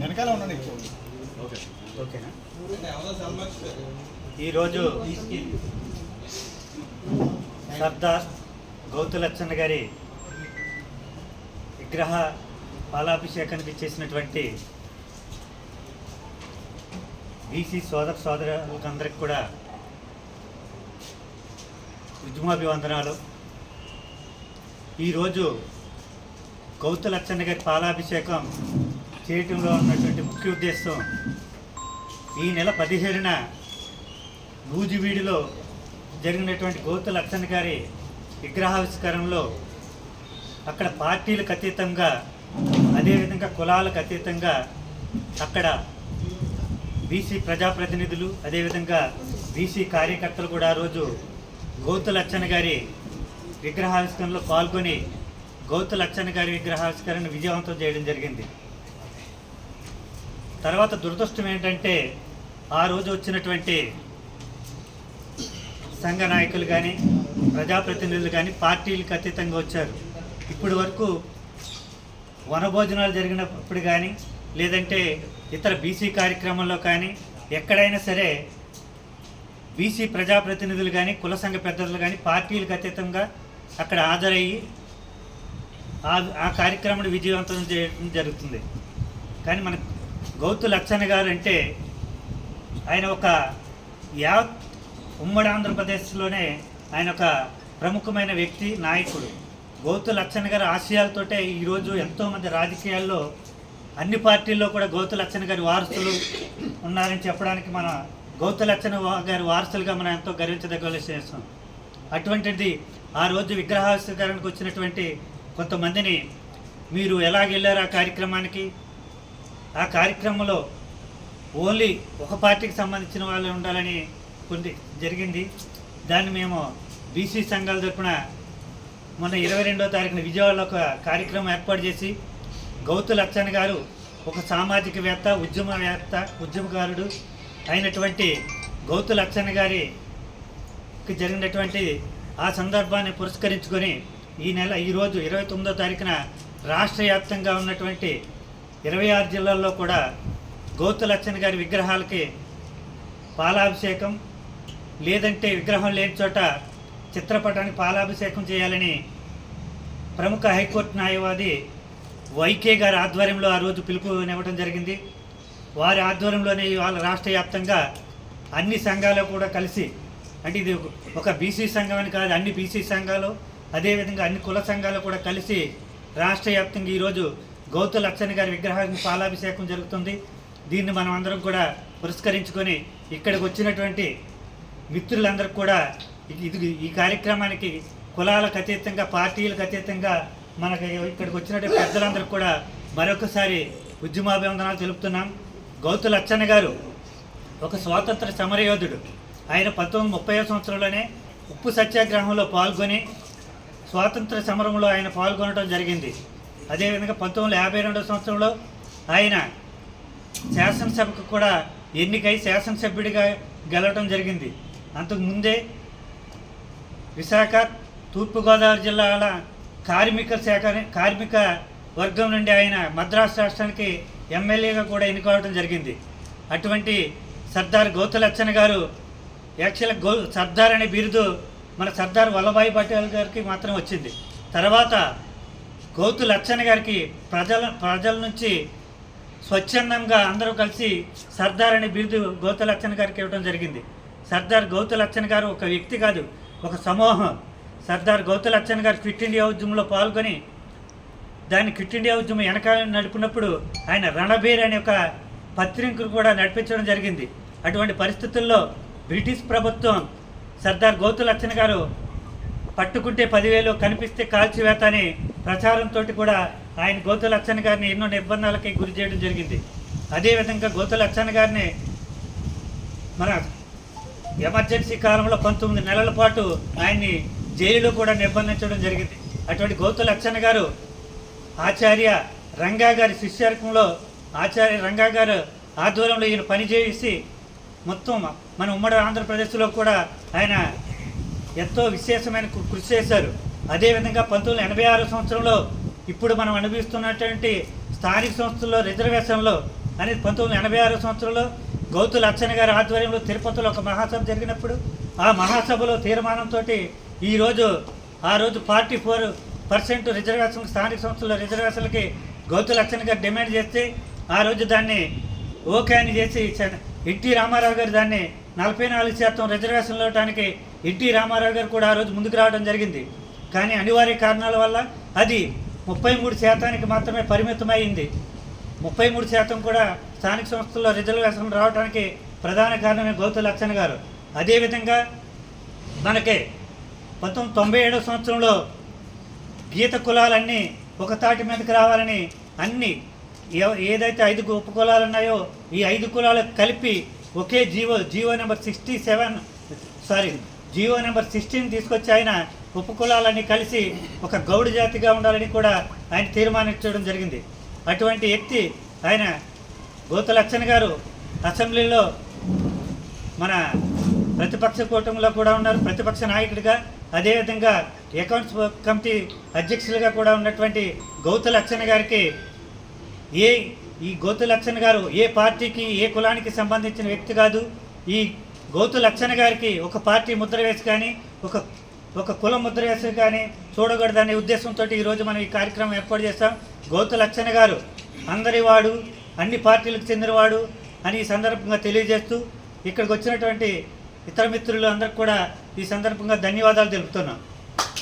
వెనకాల ఉండండి ఓకేనా? ఈరోజు సర్దార్ గౌతులచ్చన్న గారి విగ్రహ పాలాభిషేకానికి చేసినటువంటి బీసీ సోదర సోదరులందరికీ కూడా ఉద్యమాభివందనాలు. ఈరోజు గౌతులచ్చన్న గారి పాలాభిషేకం చేయటంలో ఉన్నటువంటి ముఖ్య ఉద్దేశం ఈ నెల పదిహేడున బూజివీడిలో జరిగినటువంటి గౌతు లచ్చన్ గారి విగ్రహావిష్కరణలో అక్కడ పార్టీలకు అతీతంగా అదేవిధంగా కులాలకు అతీతంగా అక్కడ బీసీ ప్రజాప్రతినిధులు అదేవిధంగా బీసీ కార్యకర్తలు కూడా ఆ రోజు గౌతు లచ్చన్ గారి విగ్రహావిష్కరణలో పాల్గొని గౌతు లచ్చన్న గారి విగ్రహావిష్కరణ విజయవంతం చేయడం జరిగింది. తర్వాత దురదృష్టం ఏంటంటే ఆ రోజు వచ్చినటువంటి సంఘ నాయకులు కానీ ప్రజాప్రతినిధులు కానీ పార్టీలకు అతీతంగా వచ్చారు. ఇప్పటి వరకు వనభోజనాలు జరిగినప్పుడు కానీ లేదంటే ఇతర బీసీ కార్యక్రమంలో కానీ ఎక్కడైనా సరే బీసీ ప్రజాప్రతినిధులు కానీ కుల సంఘ పెద్దలు కానీ పార్టీలకు అతీతంగా అక్కడ హాజరయ్యి ఆ ఆ కార్యక్రమాన్ని విజయవంతం చేయడం జరుగుతుంది. కానీ మన గౌతు లచ్చన్న గారు అంటే ఆయన ఒక యా ఉమ్మడి ఆంధ్రప్రదేశ్లోనే ఆయన ఒక ప్రముఖమైన వ్యక్తి నాయకుడు. గౌతు లక్షణ గారి ఆశయాలతోటే ఈరోజు ఎంతోమంది రాజకీయాల్లో అన్ని పార్టీల్లో కూడా గౌతు లచ్చన్న గారి వారసులు ఉన్నారని చెప్పడానికి మన గౌతు లక్షణ గారి వారసులుగా మనం ఎంతో గర్వించదగ్గ చేస్తాం అటువంటిది ఆ రోజు విగ్రహావిష్కరణకు వచ్చినటువంటి కొంతమందిని మీరు ఎలాగెళ్ళారు ఆ కార్యక్రమానికి? ఆ కార్యక్రమంలో ఓన్లీ ఒక పార్టీకి సంబంధించిన వాళ్ళు ఉండాలని కొన్ని జరిగింది. దాన్ని మేము బీసీ సంఘాల తరఫున మొన్న ఇరవై రెండో తారీఖున విజయవాడలో ఒక కార్యక్రమం ఏర్పాటు చేసి గౌతు లచ్చన్ గారు ఒక సామాజికవేత్త ఉద్యమవేత్త ఉద్యమకారుడు అయినటువంటి గౌతు లచ్చన్ గారికి జరిగినటువంటి ఆ సందర్భాన్ని పురస్కరించుకొని ఈ నెల ఈరోజు ఇరవై తొమ్మిదో తారీఖున రాష్ట్ర వ్యాప్తంగా ఉన్నటువంటి ఇరవై ఆరు జిల్లాల్లో కూడా గోతులచ్చన్ గారి విగ్రహాలకి పాలాభిషేకం లేదంటే విగ్రహం లేని చోట చిత్రపటానికి పాలాభిషేకం చేయాలని ప్రముఖ హైకోర్టు న్యాయవాది వైకే గారి ఆధ్వర్యంలో ఆ రోజు పిలుపునివ్వడం జరిగింది. వారి ఆధ్వర్యంలోనే వాళ్ళ రాష్ట్ర వ్యాప్తంగా అన్ని సంఘాలు కూడా కలిసి అంటే ఇది ఒక బీసీ సంఘం అని కాదు అన్ని బీసీ సంఘాలు అదేవిధంగా అన్ని కుల సంఘాలు కూడా కలిసి రాష్ట్ర వ్యాప్తంగా ఈరోజు గౌతు లచ్చన్న గారి విగ్రహానికి పాలాభిషేకం జరుగుతుంది. దీన్ని మనం అందరం కూడా పురస్కరించుకొని ఇక్కడికి వచ్చినటువంటి మిత్రులందరూ కూడా ఇది ఈ కార్యక్రమానికి కులాలకు అతీతంగా పార్టీలకు అతీతంగా మనకి ఇక్కడికి వచ్చినటువంటి పెద్దలందరూ కూడా మరొకసారి ఉద్యమాభివందనాలు తెలుపుతున్నాం. గౌతు లచ్చన్న గారు ఒక స్వాతంత్ర సమరయోధుడు. ఆయన పంతొమ్మిది ముప్పై సంవత్సరంలోనే ఉప్పు సత్యాగ్రహంలో పాల్గొని స్వాతంత్ర సమరంలో ఆయన పాల్గొనడం జరిగింది. అదేవిధంగా పంతొమ్మిది వందల యాభై రెండవ సంవత్సరంలో ఆయన శాసనసభకు కూడా ఎన్నికై శాసనసభ్యుడిగా గెలవడం జరిగింది. అంతకుముందే విశాఖ తూర్పుగోదావరి జిల్లాల కార్మిక శాఖ కార్మిక వర్గం నుండి ఆయన మద్రాసు రాష్ట్రానికి ఎమ్మెల్యేగా కూడా ఎన్నుకోవడం జరిగింది. అటువంటి సర్దార్ గౌతులచ్చన్ గారు యాక్చువల్గా గౌ సర్దార్ అనే బిరుదు మన సర్దార్ వల్లభాయ్ పటేల్ గారికి మాత్రం వచ్చింది. తర్వాత గౌతు లచ్చన్ గారికి ప్రజల ప్రజల నుంచి స్వచ్ఛందంగా అందరూ కలిసి సర్దార్ అనే బిరుదు గౌతు లచ్చన్ గారికి ఇవ్వడం జరిగింది. సర్దార్ గౌతు లచ్చన్ గారు ఒక వ్యక్తి కాదు ఒక సమూహం. సర్దార్ గౌతు లచ్చన్ గారు క్విట్ ఇండియా ఉద్యమంలో పాల్గొని దాన్ని క్విట్ ఇండియా ఉద్యమం వెనకాల నడిపినప్పుడు ఆయన రణబీర్ అనే ఒక పత్రికను కూడా నడిపించడం జరిగింది. అటువంటి పరిస్థితుల్లో బ్రిటిష్ ప్రభుత్వం సర్దార్ గౌతు లచ్చన్ గారు పట్టుకుంటే పదివేలు కనిపిస్తే కాల్చివేత అనే ప్రచారంతో కూడా ఆయన గౌతు లచ్చన్ గారిని ఎన్నో నిర్బంధాలకి గురి చేయడం జరిగింది. అదేవిధంగా గౌతు లచ్చన్ గారిని మన ఎమర్జెన్సీ కాలంలో పంతొమ్మిది నెలల పాటు ఆయన్ని జైలులో కూడా నిర్బంధించడం జరిగింది. అటువంటి గౌతు అచ్చన్న గారు ఆచార్య రంగా గారి శిష్యర్కంలో ఆచార్య రంగా గారు ఆధ్వర్యంలో ఈయన పనిచేసి మొత్తం మన ఉమ్మడి ఆంధ్రప్రదేశ్లో కూడా ఆయన ఎంతో విశేషమైన కృషి చేశారు. అదేవిధంగా పంతొమ్మిది ఎనభై ఆరు సంవత్సరంలో ఇప్పుడు మనం అనుభవిస్తున్నటువంటి స్థానిక సంస్థల్లో రిజర్వేషన్లో అనేది పంతొమ్మిది ఎనభై ఆరు సంవత్సరంలో గౌతు లచ్చన్న గారి ఆధ్వర్యంలో తిరుపతిలో ఒక మహాసభ జరిగినప్పుడు ఆ మహాసభలో తీర్మానంతో ఈరోజు ఆ రోజు ఫార్టీ ఫోర్ పర్సెంట్ రిజర్వేషన్ స్థానిక సంస్థల్లో రిజర్వేషన్లకి గౌతు లచ్చన్న గారు డిమాండ్ చేస్తే ఆ రోజు దాన్ని ఓకే అని చేసి చ- ఎన్టీ రామారావు గారు దాన్ని నలభై నాలుగు శాతం రిజర్వేషన్లు ఇవ్వడానికి ఎన్టీ రామారావు గారు కూడా ఆ రోజు ముందుకు రావడం జరిగింది. కానీ అనివార్య కారణాల వల్ల అది ముప్పై మూడు శాతానికి మాత్రమే పరిమితమైంది ముప్పై మూడు శాతం కూడా స్థానిక సంస్థల్లో రిజర్వేషన్ రావడానికి ప్రధాన కారణమే గౌతు లచ్చన్ గారు. అదేవిధంగా మనకి పంతొమ్మిది తొంభై ఏడవ సంవత్సరంలో గీత కులాలన్నీ ఒక తాటి మీదకి రావాలని అన్ని ఏదైతే ఐదు ఉప కులాలు ఉన్నాయో ఈ ఐదు కులాలు కలిపి ఒకే GO GO number sixty seven sorry GO number sixteen తీసుకొచ్చి ఆయన ఉప కులాలన్నీ కలిసి ఒక గౌడు జాతిగా ఉండాలని కూడా ఆయన తీర్మానించడం జరిగింది. అటువంటి వ్యక్తి ఆయన గోతలచ్చన్ గారు అసెంబ్లీలో మన ప్రతిపక్ష కూటమిలో కూడా ఉన్నారు ప్రతిపక్ష నాయకుడిగా. అదేవిధంగా అకౌంట్స్ కమిటీ అధ్యక్షులుగా కూడా ఉన్నటువంటి గౌతు లక్షణ గారికి ఏ ఈ గోతు లక్షణ గారు ఏ పార్టీకి ఏ కులానికి సంబంధించిన వ్యక్తి కాదు. ఈ గోతు లక్షణ గారికి ఒక పార్టీ ముద్ర వేసి కానీ ఒక ఒక కులం ముద్ర వేసి కానీ చూడకూడదనే ఉద్దేశంతో ఈరోజు మనం ఈ కార్యక్రమం ఏర్పాటు చేస్తాం గోతు లక్షణ గారు అందరి వాడు అన్ని పార్టీలకు చెందినవాడు అని ఈ సందర్భంగా తెలియజేస్తూ ఇక్కడికి వచ్చినటువంటి ఇతర మిత్రులు అందరికి కూడా ఈ సందర్భంగా ధన్యవాదాలు తెలుపుతున్నాం.